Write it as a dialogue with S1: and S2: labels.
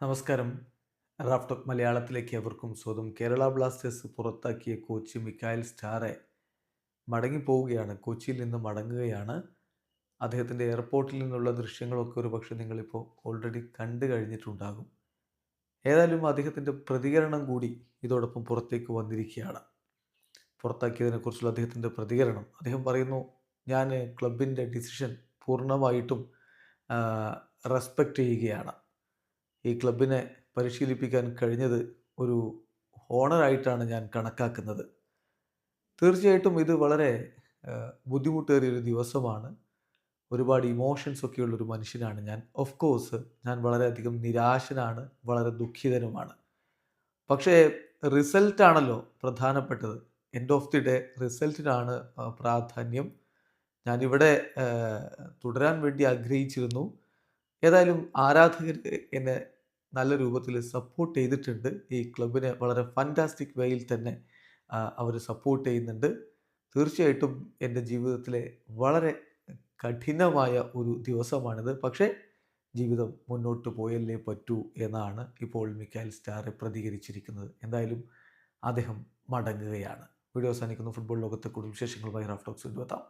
S1: നമസ്കാരം. റാഫ്റ്റോക്ക് മലയാളത്തിലേക്ക് അവർക്കും സ്വന്തം കേരള ബ്ലാസ്റ്റേഴ്സ് പുറത്താക്കിയ കോച്ച് മിക്കായൽ സ്റ്റാറെ മടങ്ങിപ്പോവുകയാണ്. കൊച്ചിയിൽ നിന്ന് മടങ്ങുകയാണ്. അദ്ദേഹത്തിന്റെ എയർപോർട്ടിൽ നിന്നുള്ള ദൃശ്യങ്ങളൊക്കെ ഒരു പക്ഷേ നിങ്ങളിപ്പോൾ ഓൾറെഡി കണ്ടു കഴിഞ്ഞിട്ടുണ്ടാകും. ഏതായാലും അദ്ദേഹത്തിന്റെ പ്രതികരണം കൂടി ഇതോടൊപ്പം പുറത്തേക്ക് വന്നിരിക്കുകയാണ്. പുറത്താക്കിയതിനെക്കുറിച്ചുള്ള അദ്ദേഹത്തിന്റെ പ്രതികരണം. അദ്ദേഹം പറയുന്നു ഞാൻ ക്ലബിന്റെ ഡിസിഷൻ പൂർണമായിട്ടും റെസ്പെക്റ്റ് ചെയ്യുകയാണ്. ഈ ക്ലബിനെ പരിശീലിപ്പിക്കാൻ കഴിഞ്ഞത് ഒരു ഹോണറായിട്ടാണ് ഞാൻ കണക്കാക്കുന്നത്. തീർച്ചയായിട്ടും ഇത് വളരെ ബുദ്ധിമുട്ടേറിയ ബുദ്ധിമുട്ടേറിയൊരു ദിവസമാണ്. ഒരുപാട് ഇമോഷൻസ് ഒക്കെയുള്ള ഒരു മനുഷ്യനാണ് ഞാൻ. ഓഫ് കോഴ്സ് ഞാൻ വളരെയധികം നിരാശനാണ് വളരെ ദുഃഖിതനുമാണ്. പക്ഷേ റിസൾട്ടാണല്ലോ പ്രധാനപ്പെട്ടത്. എൻഡ് ഓഫ് ദി ഡേ റിസൾട്ടിനാണ് പ്രാധാന്യം. ഞാനിവിടെ തുടരാൻ വേണ്ടി ആഗ്രഹിച്ചിരുന്നു. ഏതായാലും ആരാധകർ എന്നെ നല്ല രൂപത്തിൽ സപ്പോർട്ട് ചെയ്തിട്ടുണ്ട്. ഈ ക്ലബിനെ വളരെ ഫാന്റാസ്റ്റിക് വേയിൽ തന്നെ അവർ സപ്പോർട്ട് ചെയ്യുന്നുണ്ട്. തീർച്ചയായിട്ടും എന്റെ ജീവിതത്തിലെ വളരെ കഠിനമായ ഒരു ദിവസമാണിത്. പക്ഷേ ജീവിതം മുന്നോട്ട് പോയല്ലേ പറ്റൂ എന്നാണ് ഇപ്പോൾ മിക്കാൽ സ്റ്റാറെ പ്രതികരിച്ചിരിക്കുന്നത്. എന്തായാലും അദ്ദേഹം മടങ്ങുകയാണ്. വീഡിയോ അവസാനിക്കുന്നു. ഫുട്ബോൾ ലോകത്തെ കൂടുതൽ വിശേഷങ്ങളുമായി റാഫ്റ്റോക്സ് എത്താം